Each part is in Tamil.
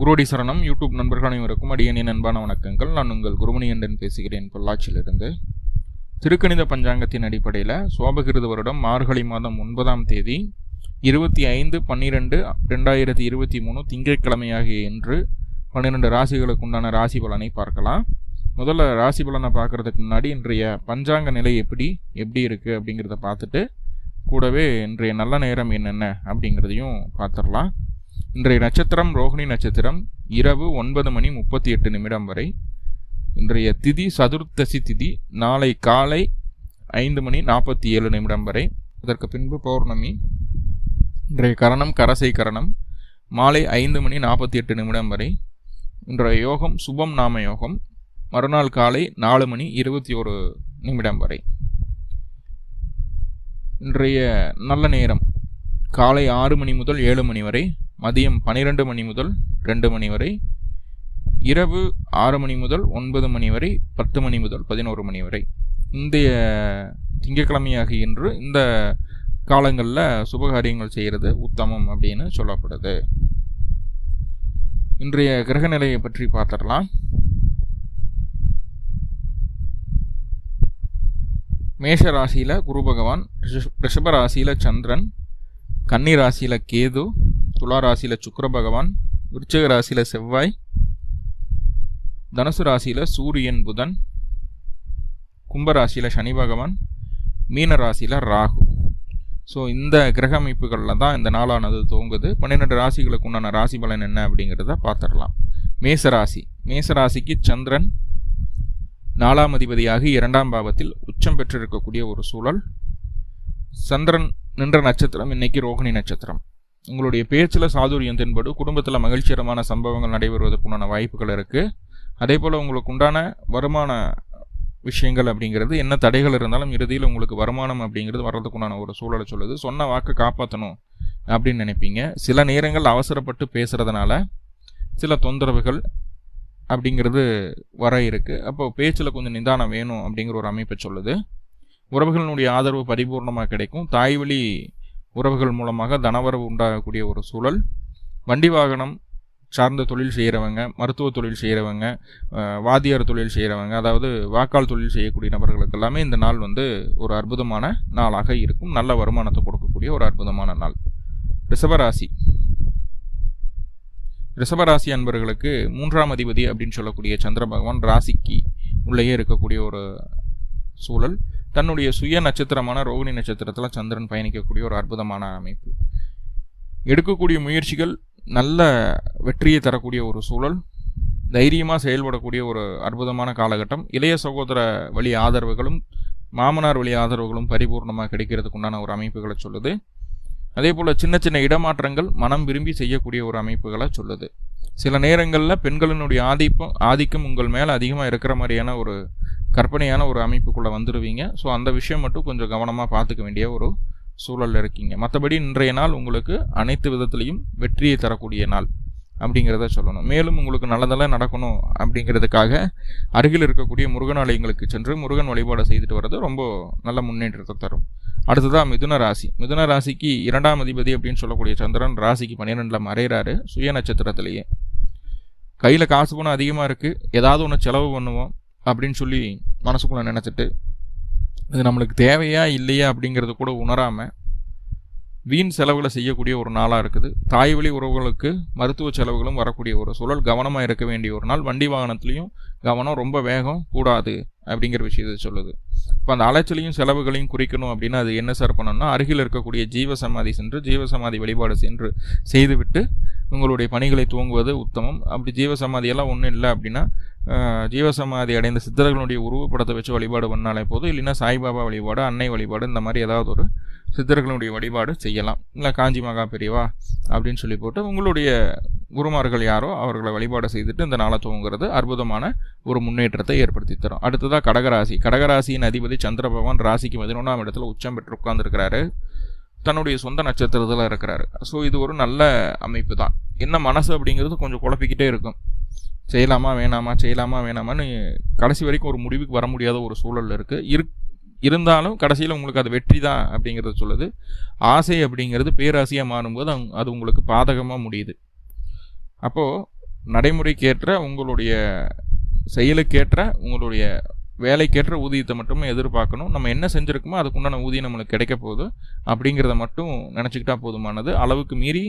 குருவடி சரணம். யூடியூப் நண்பர்கள் அனைவருக்கும் அடியனின் அன்பான வணக்கங்கள். நான் உங்கள் குருமணியண்டன் பேசுகிறேன் பொள்ளாச்சியிலிருந்து. திருக்கணித பஞ்சாங்கத்தின் அடிப்படையில் சோபகிருத வருடம் மார்கழி மாதம் ஒன்பதாம் தேதி இருபத்தி ஐந்து பன்னிரெண்டு ரெண்டாயிரத்தி இருபத்தி மூணு திங்கட்கிழமையாகிய இன்று பன்னிரெண்டு ராசிகளுக்கு உண்டான ராசி பலனை பார்க்கலாம். முதல்ல ராசி பலனை பார்க்கறதுக்கு முன்னாடி இன்றைய பஞ்சாங்க நிலை எப்படி எப்படி இருக்குது அப்படிங்கிறத பார்த்துட்டு கூடவே இன்றைய நல்ல நேரம் என்னென்ன அப்படிங்கிறதையும் பார்த்துடலாம். இன்றைய நட்சத்திரம் ரோகிணி நட்சத்திரம் இரவு ஒன்பது மணி முப்பத்தி எட்டு நிமிடம் வரை. இன்றைய திதி சதுர்த்தசி திதி நாளை காலை ஐந்து மணி நாற்பத்தி ஏழு நிமிடம் வரை. அதற்கு பின்பு பௌர்ணமி. இன்றைய கரணம் கரசை கரணம் மாலை ஐந்து மணி நாற்பத்தி எட்டு நிமிடம் வரை. இன்றைய யோகம் சுபம் நாம யோகம் மறுநாள் காலை நாலு மணி இருபத்தி ஒரு நிமிடம் வரை. இன்றைய நல்ல நேரம் காலை ஆறு மணி முதல் ஏழு மணி வரை. மதியம் பனிரெண்டு மணி முதல் ரெண்டு மணி வரை இரவு ஆறு மணி முதல் ஒன்பது மணி வரை பத்து மணி முதல் பதினோரு மணி வரை. இந்திய திங்கட்கிழமையாகி இன்று இந்த காலங்களில் சுபகாரியங்கள் செய்கிறது உத்தமம் அப்படின்னு சொல்லப்படுது. இன்றைய கிரக நிலையை பற்றி பார்த்துடலாம். மேஷ ராசியில் குரு பகவான் ரிஷப ராசியில் சந்திரன் கன்னி ராசியில் கேது துலா ராசியில் சுக்கர பகவான் விருச்சக ராசியில் செவ்வாய் தனுசு ராசியில் சூரியன் புதன் கும்பராசியில் சனி பகவான் மீன ராசியில் ராகு. ஸோ இந்த கிரக அமைப்புகளில் தான் இந்த நாளானது துவங்குது. பன்னிரெண்டு ராசிகளுக்கு உண்டான ராசி பலன் என்ன அப்படிங்கிறத பார்த்துடலாம். மேசராசி மேசராசிக்கு சந்திரன் நாலாம் அதிபதியாகி இரண்டாம் பாவத்தில் உச்சம் பெற்றிருக்கக்கூடிய ஒரு சூழல். சந்திரன் நின்ற நட்சத்திரம் இன்னைக்கு ரோகிணி நட்சத்திரம். உங்களுடைய பேச்சில் சாதுரியம் தென்படு குடும்பத்தில் மகிழ்ச்சிகரமான சம்பவங்கள் நடைபெறுவதற்குண்டான வாய்ப்புகள் இருக்குது அதே போல் உங்களுக்கு உண்டான வருமான விஷயங்கள் அப்படிங்கிறது என்ன தடைகள் இருந்தாலும் இறுதியில் உங்களுக்கு வருமானம் அப்படிங்கிறது வர்றதுக்குண்டான ஒரு சூழலை சொல்லுது. சொன்ன வாக்கை காப்பாற்றணும் அப்படின்னு நினைப்பீங்க. சில நேரங்கள் அவசரப்பட்டு பேசுகிறதுனால சில தொந்தரவுகள் அப்படிங்கிறது வர இருக்குது அப்போ பேச்சில் கொஞ்சம் நிதானம் வேணும் அப்படிங்கிற ஒரு அமைப்பை சொல்லுது. உறவுகளினுடைய ஆதரவு பரிபூர்ணமாக கிடைக்கும். தாய்வழி உறவுகள் மூலமாக தனவரவு உண்டாகக்கூடிய ஒரு சூழல். வண்டி வாகனம் சார்ந்த தொழில் செய்கிறவங்க மருத்துவ தொழில் செய்கிறவங்க வாதியார் வாத்தியார் தொழில் செய்கிறவங்க அதாவது வாக்காள் தொழில் செய்யக்கூடிய நபர்களுக்கு எல்லாமே இந்த நாள் வந்து ஒரு அற்புதமான நாளாக இருக்கும். நல்ல வருமானத்தை கொடுக்கக்கூடிய ஒரு அற்புதமான நாள். ரிஷபராசி. ரிஷபராசி அன்பர்களுக்கு மூன்றாம் அதிபதி அப்படின்னு சொல்லக்கூடிய சந்திர பகவான் ராசிக்கு உள்ளேயே இருக்கக்கூடிய ஒரு சூழல். தன்னுடைய சுய நட்சத்திரமான ரோகிணி நட்சத்திரத்தில் சந்திரன் பயணிக்கக்கூடிய ஒரு அற்புதமான அமைப்பு. எடுக்கக்கூடிய முயற்சிகள் நல்ல வெற்றியை தரக்கூடிய ஒரு சூழல் தைரியமாக செயல்படக்கூடிய ஒரு அற்புதமான காலகட்டம் இளைய சகோதர வழி ஆதரவுகளும் மாமனார் வழி ஆதரவுகளும் பரிபூர்ணமாக கிடைக்கிறதுக்கு உண்டான ஒரு அமைப்புகளை சொல்லுது. அதே போல் சின்ன சின்ன இடமாற்றங்கள் மனம் விரும்பி செய்யக்கூடிய ஒரு அமைப்புகளை சொல்லுது. சில நேரங்களில் பெண்களினுடைய ஆதிப்பம் ஆதிக்கம் உங்கள் மேலே அதிகமாக இருக்கிற மாதிரியான ஒரு கற்பனையான ஒரு அமைப்புக்குள்ளே வந்துடுவீங்க ஸோ அந்த விஷயம் மட்டும் கொஞ்சம் கவனமாக பார்த்துக்க வேண்டிய ஒரு சூழலில் இருக்கீங்க. மற்றபடி இன்றைய நாள் உங்களுக்கு அனைத்து விதத்துலையும் வெற்றியை தரக்கூடிய நாள் அப்படிங்கிறத சொல்லணும். மேலும் உங்களுக்கு நல்லதெல்லாம் நடக்கணும் அப்படிங்கிறதுக்காக அருகில் இருக்கக்கூடிய முருகன் ஆலயங்களுக்கு சென்று முருகன் வழிபாடு செய்துட்டு வர்றது ரொம்ப நல்ல முன்னேற்றத்தை தரும். அடுத்ததாக மிதுன ராசி. மிதுன ராசிக்கு இரண்டாம் அதிபதி அப்படின்னு சொல்லக்கூடிய சந்திரன் ராசிக்கு பன்னிரெண்டில் மறைகிறாரு சுய நட்சத்திரத்திலேயே. கையில் காசு பணம் அதிகமாக இருக்குது ஏதாவது ஒன்று செலவு பண்ணுவோம். அப்படின்னு சொல்லி மனசுக்குள்ளே நினச்சிட்டு இது நம்மளுக்கு தேவையா இல்லையா அப்படிங்கிறது கூட உணராமல் வீண் செலவுகளை செய்யக்கூடிய ஒரு நாளாக இருக்குது. தாய் வழி உறவுகளுக்கு மருத்துவ செலவுகளும் வரக்கூடிய ஒரு சூழல். கவனமாக இருக்க வேண்டிய ஒரு நாள். வண்டி வாகனத்துலேயும் கவனம் ரொம்ப வேகம் கூடாது அப்படிங்கிற விஷயத்தை சொல்லுது. இப்போ அந்த அலைச்சலையும் செலவுகளையும் குறிக்கணும் அப்படின்னா அது என்ன சார் பண்ணணும்னா அருகில் இருக்கக்கூடிய ஜீவசமாதி சென்று ஜீவசமாதி வழிபாடு சென்று செய்துவிட்டு உங்களுடைய பணிகளை துவங்குவது உத்தமம். அப்படி ஜீவசமாதியெல்லாம் ஒன்றும் இல்லை அப்படின்னா ஜீவசமாதி அடைந்த சித்தர்களுடைய உருவப்படத்தை வச்சு வழிபாடு பண்ணாலே போதும். இல்லைன்னா சாய்பாபா வழிபாடு அன்னை வழிபாடு இந்த மாதிரி ஏதாவது ஒரு சித்தர்களுடைய வழிபாடு செய்யலாம். இல்லை காஞ்சி மகா பெரியவா அப்படின்னு சொல்லி போட்டு உங்களுடைய குருமார்கள் யாரோ அவர்களை வழிபாடு செய்துட்டு இந்த நாளை துவங்குறது அற்புதமான ஒரு முன்னேற்றத்தை ஏற்படுத்தி தரும். அடுத்ததாக கடகராசி. கடகராசியின் அதிபதி சந்திர பகவான் ராசிக்கு பதினொன்றாம் இடத்துல உச்சம் பெற்று உட்கார்ந்துருக்கிறாரு. தன்னுடைய சொந்த நட்சத்திரத்தில் இருக்கிறாரு. ஸோ இது ஒரு நல்ல அமைப்பு தான் என்ன மனசு அப்படிங்கிறது கொஞ்சம் குழப்பிக்கிட்டே இருக்கும். செய்யலாமா வேணாமா செய்யலாமா வேணாமான்னு கடைசி வரைக்கும் ஒரு முடிவுக்கு வர முடியாத ஒரு சூழல் இருக்குது இரு இருந்தாலும் கடைசியில் உங்களுக்கு அது வெற்றி தான் அப்படிங்கிறத சொல்லுது. ஆசை அப்படிங்கிறது பேராசையாக மாறும்போது அங் அது உங்களுக்கு பாதகமாக முடியுது. அப்போது நடைமுறைக்கேற்ற உங்களுடைய செயலுக்கேற்ற உங்களுடைய வேலைக்கேற்ற ஊதியத்தை மட்டுமே எதிர்பார்க்கணும். நம்ம என்ன செஞ்சுருக்கோமோ அதுக்குண்டான ஊதியம் நம்மளுக்கு கிடைக்க போகுது. அப்படிங்கிறத மட்டும் நினச்சிக்கிட்டா போதுமானது. அளவுக்கு மீறி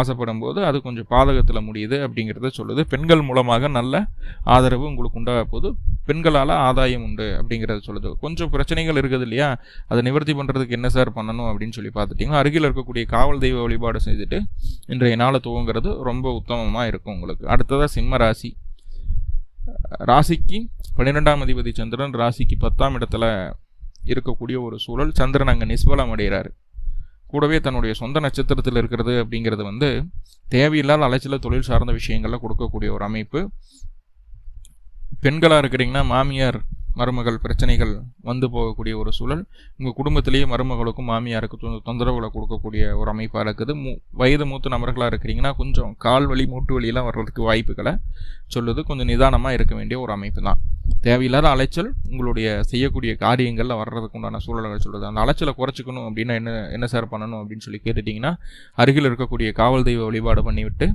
ஆசைப்படும் போது அது கொஞ்சம் பாதகத்தில் முடியுது அப்படிங்கிறத சொல்லுது. பெண்கள் மூலமாக நல்ல ஆதரவு உங்களுக்கு உண்டாக போது பெண்களால் ஆதாயம் உண்டு அப்படிங்கிறத சொல்லுது. கொஞ்சம் பிரச்சனைகள் இருக்குது இல்லையா? அதை நிவர்த்தி பண்ணுறதுக்கு என்ன சார் பண்ணணும் அப்படின்னு சொல்லி பார்த்துட்டிங்கன்னா அருகில் இருக்கக்கூடிய காவல் தெய்வ வழிபாடு செய்துட்டு இன்றைய நாளை துவங்கிறது ரொம்ப உத்தமமாக இருக்கும் உங்களுக்கு. அடுத்ததாக சிம்ம ராசி. ராசிக்கு பன்னிரெண்டாம் அதிபதி சந்திரன் ராசிக்கு பத்தாம் இடத்துல இருக்கக்கூடிய ஒரு சூழல் சந்திரன் அங்கே நிஸ்பலம் அடைகிறாரு. கூடவே தன்னுடைய சொந்த நட்சத்திரத்தில் இருக்கிறது அப்படிங்கிறது வந்து தேவையில்லாத அலைச்சல தொழில் சார்ந்த விஷயங்களில் கொடுக்கக்கூடிய ஒரு அமைப்பு. பெண்களாக இருக்கிறீங்கன்னா மாமியார் மருமகள் பிரச்சனைகள் வந்து போகக்கூடிய ஒரு சூழல். உங்கள் குடும்பத்திலேயே மருமகளுக்கும் மாமியாருக்கு தொந்தரவுகளை கொடுக்கக்கூடிய ஒரு அமைப்பாக இருக்குது. மூ வயது மூத்த நபர்களாக இருக்கிறீங்கன்னா கொஞ்சம் கால் வலி மூட்டு வலியெல்லாம் வர்றதுக்கு வாய்ப்புகளை சொல்லுது. கொஞ்சம் நிதானமாக இருக்க வேண்டிய ஒரு அமைப்பு தான். தேவையில்லாத அலைச்சல் உங்களுடைய செய்யக்கூடிய காரியங்களில் வர்றதுக்கு உண்டான சூழலை சொல்கிறது அந்த அலைச்சலை குறைச்சிக்கணும் அப்படின்னா என்ன என்ன சார் பண்ணணும் அப்படின்னு சொல்லி கேட்டுட்டிங்கன்னா அருகில் இருக்கக்கூடிய காவல் தெய்வ வழிபாடு பண்ணிவிட்டு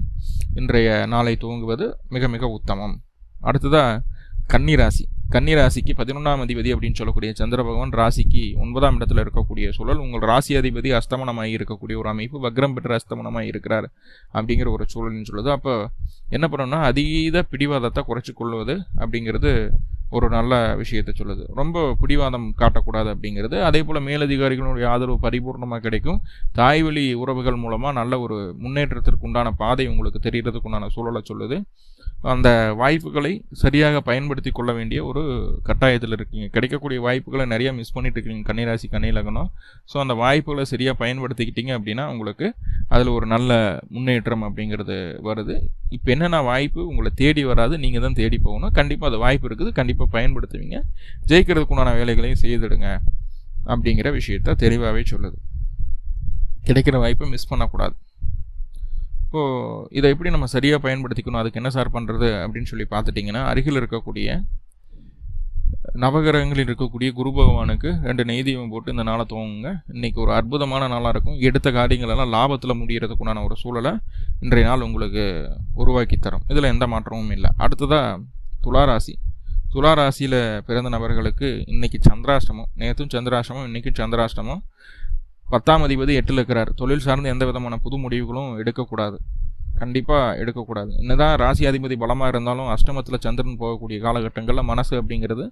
இன்றைய நாளை துவங்குவது மிக மிக உத்தமம். அடுத்ததாக கன்னிராசி. கன்னிராசிக்கு பதினொன்றாம் அதிபதி அப்படின்னு சொல்லக்கூடிய சந்திர பகவான் ராசிக்கு ஒன்பதாம் இடத்துல இருக்கக்கூடிய சூழல் உங்கள் ராசி அதிபதி அஸ்தமனமாக இருக்கக்கூடிய ஒரு அமைப்பு வக்ரம் பெற்ற அஸ்தமனமாக இருக்கிறார் அப்படிங்கிற ஒரு சூழல்னு சொல்லுது. அப்போ என்ன பண்ணணும்னா அதீத பிடிவாதத்தை குறைச்சி கொள்வது அப்படிங்கிறது ஒரு நல்ல விஷயத்தை சொல்லுது. ரொம்ப பிடிவாதம் காட்டக்கூடாது அப்படிங்கிறது. அதே போல் மேலதிகாரிகளுடைய ஆதரவு பரிபூர்ணமாக கிடைக்கும். தாய்வழி உறவுகள் மூலமாக நல்ல ஒரு முன்னேற்றத்திற்கு உண்டான பாதை உங்களுக்கு தெரியறதுக்கு உண்டான சூழலை சொல்லுது. அந்த வாய்ப்புகளை சரியாக பயன்படுத்தி கொள்ள வேண்டிய ஒரு கட்டாயத்தில் இருக்கீங்க. கிடைக்கக்கூடிய வாய்ப்புகளை நிறையா மிஸ் பண்ணிட்டு இருக்கீங்க கன்னிராசி கன்னிலகனம். ஸோ அந்த வாய்ப்புகளை சரியாக பயன்படுத்திக்கிட்டீங்க அப்படின்னா உங்களுக்கு அதில் ஒரு நல்ல முன்னேற்றம் அப்படிங்கிறது வருது. இப்போ என்னென்ன வாய்ப்பு உங்களை தேடி வராது நீங்கள் தான் தேடி போகணும். கண்டிப்பாக அது வாய்ப்பு இருக்குது. கண்டிப்பாக பயன்படுத்துவீங்க. ஜெயிக்கிறதுக்குண்டான வேலைகளையும் செய்துடுங்க அப்படிங்கிற விஷயத்த தெளிவாகவே சொல்லுது. கிடைக்கிற வாய்ப்பை மிஸ் பண்ணக்கூடாது. இப்போது இதை எப்படி நம்ம சரியாக பயன்படுத்திக்கணும்? அதுக்கு என்ன சார் பண்ணுறது அப்படின்னு சொல்லி பார்த்துட்டிங்கன்னா அருகில் இருக்கக்கூடிய நவகிரகங்களில் இருக்கக்கூடிய குரு பகவானுக்கு ரெண்டு நெய்தீபம் போட்டு இந்த நாளை துவங்குங்க. இன்றைக்கி ஒரு அற்புதமான நாளாக இருக்கும். எடுத்த காரியங்களெல்லாம் லாபத்தில் முடிகிறதுக்குண்டான ஒரு சூழலை இன்றைய நாள் உங்களுக்கு உருவாக்கி தரும். இதில் எந்த மாற்றமும் இல்லை. அடுத்ததாக துளாராசி. துளாராசியில் பிறந்த நபர்களுக்கு இன்றைக்கி சந்திராஷ்டமம். நேற்றும் சந்திராஷ்டமம் இன்றைக்கும் சந்திராஷ்டமம். பத்தாம் அதிபதி எட்டில் இருக்கிறார். தொழில் சார்ந்து எந்த விதமான புது முடிவுகளும் எடுக்கக்கூடாது. கண்டிப்பாக எடுக்கக்கூடாது. என்னதான் ராசி அதிபதி பலமாக இருந்தாலும் அஷ்டமத்தில் சந்திரன் போகக்கூடிய காலகட்டங்களில் மனசு அப்படிங்கிறது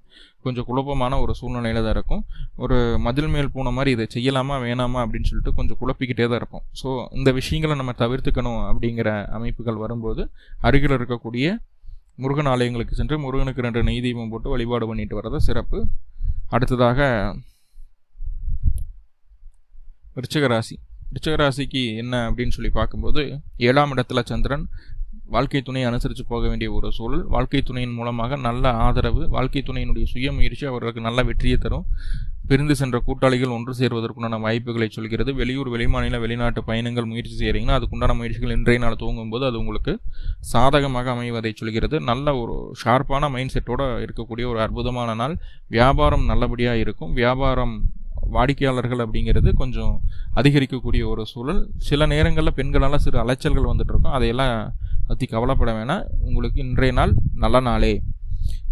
கொஞ்சம் குழப்பமான ஒரு சூழ்நிலையில் தான் இருக்கும். ஒரு மதில் மேல் போன மாதிரி இதை செய்யலாமா வேணாமா அப்படின்னு சொல்லிட்டு கொஞ்சம் குழப்பிக்கிட்டே தான் இருப்போம். ஸோ இந்த விஷயங்களை நம்ம தவிர்த்துக்கணும் அப்படிங்கிற அமைப்புகள் வரும்போது அருகில் இருக்கக்கூடிய முருகன் ஆலயங்களுக்கு சென்று முருகனுக்கு ரெண்டு நெய் தீபம் போட்டு வழிபாடு பண்ணிட்டு வரது சிறப்பு. அடுத்ததாக விருச்சிக ராசி ராசிக்கு என்ன அப்படின்னு சொல்லி பார்க்கும்போது ஏழாம் இடத்துல சந்திரன் வாழ்க்கை துணையை அனுசரித்து போக வேண்டிய ஒரு சூழல். வாழ்க்கை துணையின் மூலமாக நல்ல ஆதரவு வாழ்க்கை துணையினுடைய சுய முயற்சி அவர்களுக்கு நல்ல வெற்றியை தரும். பிரிந்து சென்ற கூட்டாளிகள் ஒன்று சேர்வதற்குண்டான வாய்ப்புகளை சொல்கிறது. வெளியூர் வெளிமாநில வெளிநாட்டு பயணங்கள் முயற்சி செய்கிறீங்கன்னா அதுக்குண்டான முயற்சிகள் இன்றைய நாள் தூங்கும்போது அது உங்களுக்கு சாதகமாக அமைவதை சொல்கிறது. நல்ல ஒரு ஷார்ப்பான மைண்ட் செட்டோடு இருக்கக்கூடிய ஒரு அற்புதமான நாள். வியாபாரம் நல்லபடியாக இருக்கும். வியாபாரம் வாடிக்கையாளர்கள் அப்படிங்கிறது கொஞ்சம் அதிகரிக்கக்கூடிய ஒரு சூழல். சில நேரங்களில் பெண்களால் சிறு அலைச்சல்கள் வந்துட்டுருக்கும். அதையெல்லாம் பற்றி கவலைப்பட வேணாம். உங்களுக்கு இன்றைய நாள் நல்ல நாளே.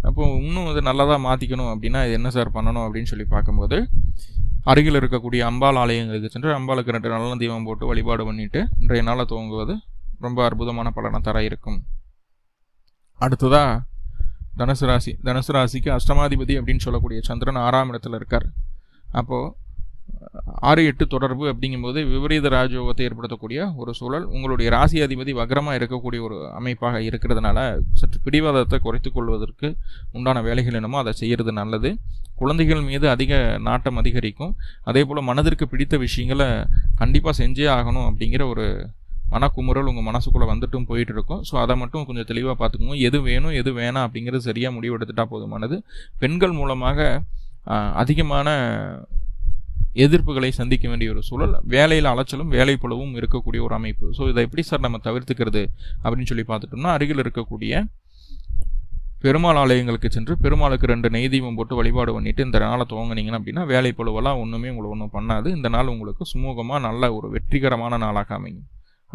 அப்போ இன்னும் இது நல்லதாக மாற்றிக்கணும் அப்படின்னா இது என்ன சார் பண்ணணும் அப்படின்னு சொல்லி பார்க்கும்போது அருகில் இருக்கக்கூடிய அம்பாள் ஆலயங்களுக்கு சென்று அம்பாளுக்கு ரெண்டு நல்ல தீபம் போட்டு வழிபாடு பண்ணிட்டு இன்றைய நாளை துவங்குவது ரொம்ப அற்புதமான பலனை தர இருக்கும். அடுத்ததாக தனுசு ராசி. தனுசு ராசிக்கு அஷ்டமாதிபதி அப்படின்னு சொல்லக்கூடிய சந்திரன் ஆறாம் இடத்துல இருக்கார். அப்போது ஆறு எட்டு தொடர்பு அப்படிங்கும்போது விபரீத ராஜயோகத்தை ஏற்படுத்தக்கூடிய ஒரு சூழல் உங்களுடைய ராசி அதிபதி வக்ரமாக இருக்கக்கூடிய ஒரு அமைப்பாக இருக்கிறதுனால சற்று பிடிவாதத்தை குறைத்து கொள்வதற்கு உண்டான வேலைகள் என்னமோ அதை செய்கிறது நல்லது. குழந்தைகள் மீது அதிக நாட்டம் அதிகரிக்கும். அதே போல் மனதிற்கு பிடித்த விஷயங்களை கண்டிப்பாக செஞ்சே ஆகணும் அப்படிங்கிற ஒரு மனக்குமுறல் உங்கள் மனசுக்குள்ளே வந்துட்டும் போயிட்டு இருக்கும் ஸோ அதை மட்டும் கொஞ்சம் தெளிவாக பார்த்துக்கோங்க. எது வேணும் எது வேணாம் அப்படிங்கிறது சரியாக முடிவு எடுத்துட்டா போதுமானது. பெண்கள் மூலமாக அதிகமான எதிர்ப்புகளை சந்திக்க வேண்டிய ஒரு சூழல். வேலையில் அலைச்சலும் வேலை இருக்கக்கூடிய ஒரு அமைப்பு. ஸோ இதை எப்படி சார் நம்ம தவிர்த்துக்கிறது அப்படின்னு சொல்லி பார்த்துட்டோம்னா அருகில் இருக்கக்கூடிய பெருமாள் ஆலயங்களுக்கு சென்று பெருமாளுக்கு ரெண்டு நெய்தீபம் போட்டு வழிபாடு பண்ணிட்டு இந்த நாளை துவங்கினீங்கன்னா அப்படின்னா வேலைப்பழுவெல்லாம் ஒன்றுமே உங்களை ஒன்றும் பண்ணாது. இந்த நாள் உங்களுக்கு சுமூகமாக நல்ல ஒரு வெற்றிகரமான நாளாக அமையும்.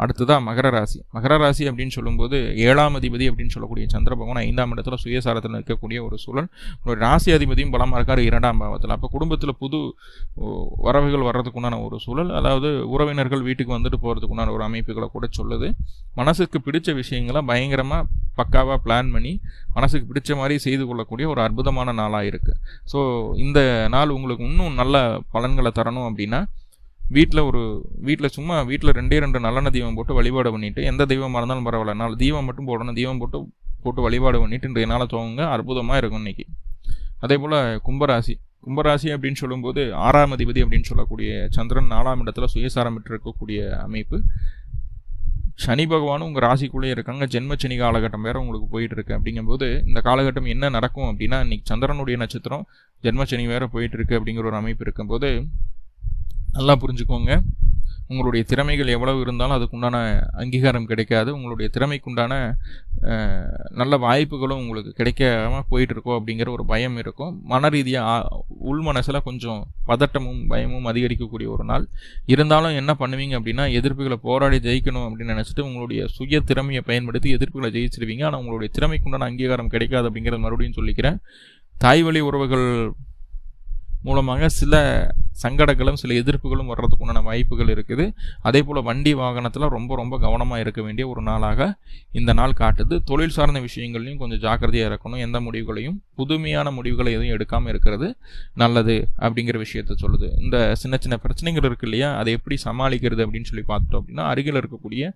அடுத்ததாக மகர ராசி. மகர ராசி அப்படின்னு சொல்லும்போது ஏழாம் அதிபதி அப்படின்னு சொல்லக்கூடிய சந்திர பகவான் ஐந்தாம் இடத்துல சுயசாரத்தில் இருக்கக்கூடிய ஒரு சூழல். ஒரு ராசி அதிபதியும் பலமாக இருக்கார் இரண்டாம் பாவத்தில். அப்போ குடும்பத்தில் புது வரவுகள் வர்றதுக்குண்டான ஒரு சூழல். அதாவது உறவினர்கள் வீட்டுக்கு வந்துட்டு போகிறதுக்குண்டான ஒரு அமைப்புகளை கூட சொல்லுது. மனசுக்கு பிடிச்ச விஷயங்களை பயங்கரமாக பக்காவாக பிளான் பண்ணி மனசுக்கு பிடிச்ச மாதிரி செய்து கொள்ளக்கூடிய ஒரு அற்புதமான நாளாக இருக்குது ஸோ இந்த நாள் உங்களுக்கு இன்னும் நல்ல பலன்களை தரணும் அப்படின்னா வீட்டில் ஒரு வீட்டில் சும்மா வீட்டில் ரெண்டே ரெண்டு நல்லெண்ணெய் தீபம் போட்டு வழிபாடு பண்ணிவிட்டு எந்த தெய்வமாக இருந்தாலும் பரவாயில்ல. நாலு தீபம் மட்டும் போடணும் தீபம் போட்டு போட்டு வழிபாடு பண்ணிட்டு இன்றைய நாளை துவங்க அற்புதமாக இருக்கும் இன்னைக்கு. அதே போல் கும்பராசி. கும்பராசி அப்படின்னு சொல்லும்போது ஆறாம் அதிபதி அப்படின்னு சொல்லக்கூடிய சந்திரன் நாலாம் இடத்துல சுயசாரம் பெற்று இருக்கக்கூடிய அமைப்பு. சனி பகவானும் உங்கள் ராசிக்குள்ளேயே இருக்காங்க. ஜென்ம சனி காலகட்டம் வேறு உங்களுக்கு போயிட்டு இருக்கு அப்படிங்கும்போது இந்த காலகட்டம் என்ன நடக்கும் அப்படின்னா இன்னைக்கு சந்திரனுடைய நட்சத்திரம் ஜென்ம சனி வேறு போயிட்டு இருக்கு அப்படிங்கிற ஒரு அமைப்பு இருக்கும்போது நல்லா புரிஞ்சுக்கோங்க. உங்களுடைய திறமைகள் எவ்வளவு இருந்தாலும் அதுக்குண்டான அங்கீகாரம் கிடைக்காது. உங்களுடைய திறமைக்குண்டான நல்ல வாய்ப்புகளும் உங்களுக்கு கிடைக்காம போயிட்டுருக்கோம் அப்படிங்கிற ஒரு பயம் இருக்கும். மன ரீதியாக உள் மனசில் கொஞ்சம் பதட்டமும் பயமும் அதிகரிக்கக்கூடிய ஒரு நாள். இருந்தாலும் என்ன பண்ணுவீங்க அப்படின்னா எதிர்ப்புகளை போராடி ஜெயிக்கணும் அப்படின்னு நினச்சிட்டு உங்களுடைய சுய திறமையை பயன்படுத்தி எதிர்ப்புகளை ஜெயிச்சிருவீங்க. ஆனால் உங்களுடைய திறமைக்குண்டான அங்கீகாரம் கிடைக்காது அப்படிங்கிறத மறுபடியும் சொல்லிக்கிறேன். தாய் வழி உறவுகள் மூலமாக சில சங்கடங்களும் சில எதிர்ப்புகளும் வர்றதுக்குண்டான வாய்ப்புகள் இருக்குது. அதே போல் வண்டி வாகனத்தில் ரொம்ப ரொம்ப கவனமாக இருக்க வேண்டிய ஒரு நாளாக இந்த நாள் காட்டுது. தொழில் சார்ந்த விஷயங்கள்லையும் கொஞ்சம் ஜாக்கிரதையாக இருக்கணும். எந்த முடிவுகளையும் புதுமையான முடிவுகளை எதுவும் எடுக்காமல் இருக்கிறது நல்லது அப்படிங்கிற விஷயத்த சொல்லுது. இந்த சின்ன சின்ன பிரச்சனைகள் இருக்கு இல்லையா? அதை எப்படி சமாளிக்கிறது அப்படின்னு சொல்லி பார்த்துட்டோம் அப்படின்னா அருகில் இருக்கக்கூடிய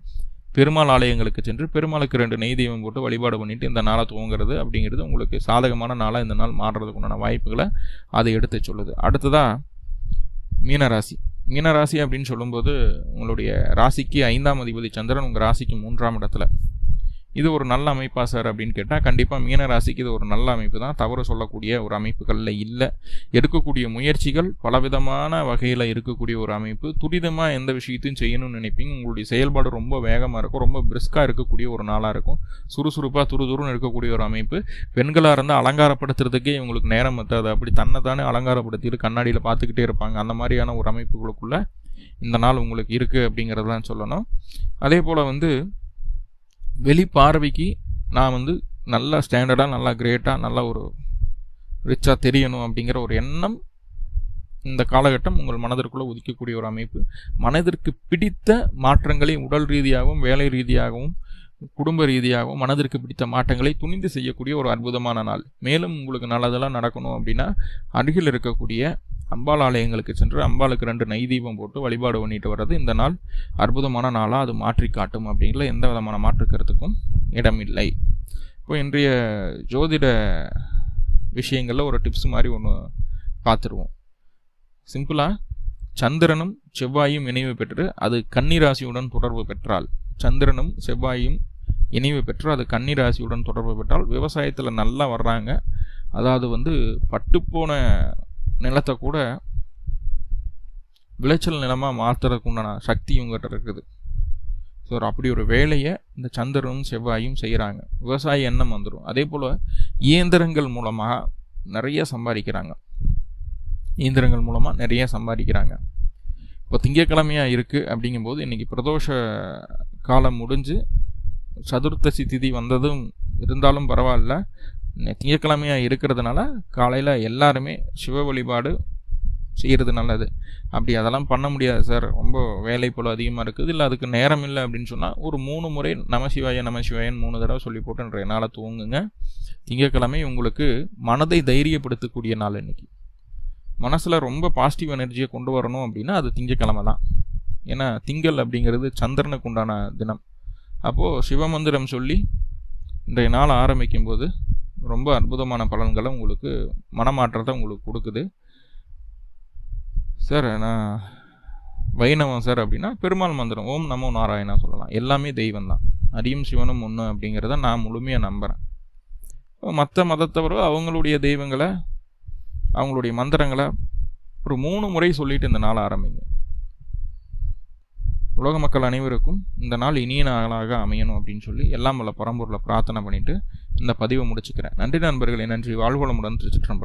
பெருமாள் ஆலயங்களுக்கு சென்று பெருமாளுக்கு ரெண்டு நெய் தெய்வம் போட்டு வழிபாடு பண்ணிட்டு இந்த நாளை துவங்குறது அப்படிங்கிறது உங்களுக்கு சாதகமான நாளாக இந்த நாள் மாறுறதுக்குண்டான வாய்ப்புகளை அதை எடுத்து சொல்லுது. அடுத்ததாக மீனராசி. மீனராசி அப்படின்னு சொல்லும்போது உங்களுடைய ராசிக்கு ஐந்தாம் அதிபதி சந்திரன் உங்கள் ராசிக்கு மூன்றாம் இடத்துல. இது ஒரு நல்ல அமைப்பா சார் அப்படின்னு கேட்டால் கண்டிப்பாக மீனராசிக்கு இது ஒரு நல்ல அமைப்பு தான். தவறு சொல்லக்கூடிய ஒரு அமைப்புகளில் இல்லை. எடுக்கக்கூடிய முயற்சிகள் பலவிதமான வகையில் இருக்கக்கூடிய ஒரு அமைப்பு. துரிதமாக எந்த விஷயத்தையும் செய்யணும்னு நினைப்பீங்க. உங்களுடைய செயல்பாடு ரொம்ப வேகமாக இருக்கும். ரொம்ப பிரிஸ்காக இருக்கக்கூடிய ஒரு நாளாக இருக்கும். சுறுசுறுப்பாக துருதுருன்னு இருக்கக்கூடிய ஒரு அமைப்பு. பெண்களாக இருந்தால் அலங்காரப்படுத்துறதுக்கே இவங்களுக்கு நேரம் பத்தாது. அப்படி தன்னை தானே அலங்காரப்படுத்திட்டு கண்ணாடியில் பார்த்துக்கிட்டே இருப்பாங்க. அந்த மாதிரியான ஒரு அமைப்புகளுக்குள்ளே இந்த நாள் உங்களுக்கு இருக்குது அப்படிங்கிறதான் சொல்லணும். அதே போல் வந்து வெளி பார்வைக்கு நான் வந்து நல்லா ஸ்டாண்டர்டாக நல்லா கிரேட்டாக நல்லா ஒரு ரிச்சாக தெரியணும் அப்படிங்கிற ஒரு எண்ணம் இந்த காலகட்டம் உங்கள் மனதிற்குள்ளே ஒதுக்கக்கூடிய ஒரு அமைப்பு. மனதிற்கு பிடித்த மாற்றங்களை உடல் ரீதியாகவும் வேலை ரீதியாகவும் குடும்ப ரீதியாகவும் மனதிற்கு பிடித்த மாற்றங்களை துணிந்து செய்யக்கூடிய ஒரு அற்புதமான நாள். மேலும் உங்களுக்கு நல்லதெல்லாம் நடக்கணும் அப்படின்னா அருகில் இருக்கக்கூடிய அம்பாள் ஆலயங்களுக்கு சென்று அம்பாளுக்கு ரெண்டு நெய் தீபம் போட்டு வழிபாடு பண்ணிட்டு வர்றது இந்த நாள் அற்புதமான நாளாக அது மாற்றி காட்டும் அப்படிங்கிற எந்த விதமான மாற்றுக்கிறதுக்கும் இடமில்லை. இப்போ இன்றைய ஜோதிட விஷயங்களில் ஒரு டிப்ஸ் மாதிரி ஒன்று பார்த்துருவோம் சிம்பிளாக சந்திரனும் செவ்வாயும் இணைவு பெற்று அது கன்னிராசியுடன் தொடர்பு பெற்றால் சந்திரனும் செவ்வாயும் இணைவு பெற்று அது கன்னிராசியுடன் தொடர்பு பெற்றால் விவசாயத்தில் நல்லா வர்றாங்க. அதாவது வந்து பட்டுப்போன நிலத்தை கூட விளைச்சல் நிலமாக மாற்றுறதுக்கு உண்டான சக்தி இவங்ககிட்ட இருக்குது. ஸோ அப்படி ஒரு வேலையை இந்த சந்திரனும் செவ்வாயும் செய்கிறாங்க விவசாய எண்ணம் வந்துடும் அதே போல் இயந்திரங்கள் மூலமாக நிறைய சம்பாதிக்கிறாங்க. இயந்திரங்கள் மூலமாக நிறைய சம்பாதிக்கிறாங்க. இப்போ திங்கக்கிழமையாக இருக்குது அப்படிங்கும்போது இன்றைக்கி பிரதோஷ காலம் முடிஞ்சு சதுர்த்தசி திதி வந்ததும் இருந்தாலும் பரவாயில்ல. திங்கக்கிழமையாக இருக்கிறதுனால காலையில் எல்லாருமே சிவ வழிபாடு செய்கிறது நல்லது. அப்படி அதெல்லாம் பண்ண முடியாது சார் ரொம்ப வேலை போல் அதிகமாக இருக்குது. இல்லை அதுக்கு நேரம் இல்லை அப்படின்னு சொன்னால் ஒரு மூணு முறை நமசிவாய நமசிவாயன் மூணு தடவை சொல்லி போட்டு இன்றைய நாளை தூங்குங்க திங்கக்கிழமை உங்களுக்கு மனதை தைரியப்படுத்தக்கூடிய நாள் இன்னைக்கு. மனசில் ரொம்ப பாசிட்டிவ் எனர்ஜியை கொண்டு வரணும் அப்படின்னா அது திங்கக்கிழமை தான். ஏன்னா திங்கள் அப்படிங்கிறது சந்திரனுக்கு உண்டான தினம். அப்போது சிவமந்திரம் சொல்லி இன்றைய நாள் ஆரம்பிக்கும் போது ரொம்ப அற்புதமான பலன்களை உங்களுக்கு மனமாற்றத்தை உங்களுக்கு கொடுக்குது. சார் நான் வைணவம் சார் அப்படின்னா பெருமாள் மந்திரம் ஓம் நமோ நாராயணா சொல்லலாம். எல்லாமே தெய்வம் தான். அரியும் சிவனும் ஒன்று அப்படிங்கிறத நான் முழுமையாக நம்புகிறேன் மற்ற மதத்தவரோ அவங்களுடைய தெய்வங்களை அவங்களுடைய மந்திரங்களை ஒரு மூணு முறை சொல்லிட்டு இந்த நாள் ஆரம்பிங்க. உலக மக்கள் அனைவருக்கும் இந்த நாள் இனிய நாளாக அமையணும் அப்படின்னு சொல்லி எல்லாம் வல்ல பரம்பூரில் பிரார்த்தனை பண்ணிட்டு இந்த பதிவை முடிச்சுக்கிறேன். நன்றி நண்பர்களே நன்றி. வாழ்வளமுடன் திருச்சிற்றம்பலம்.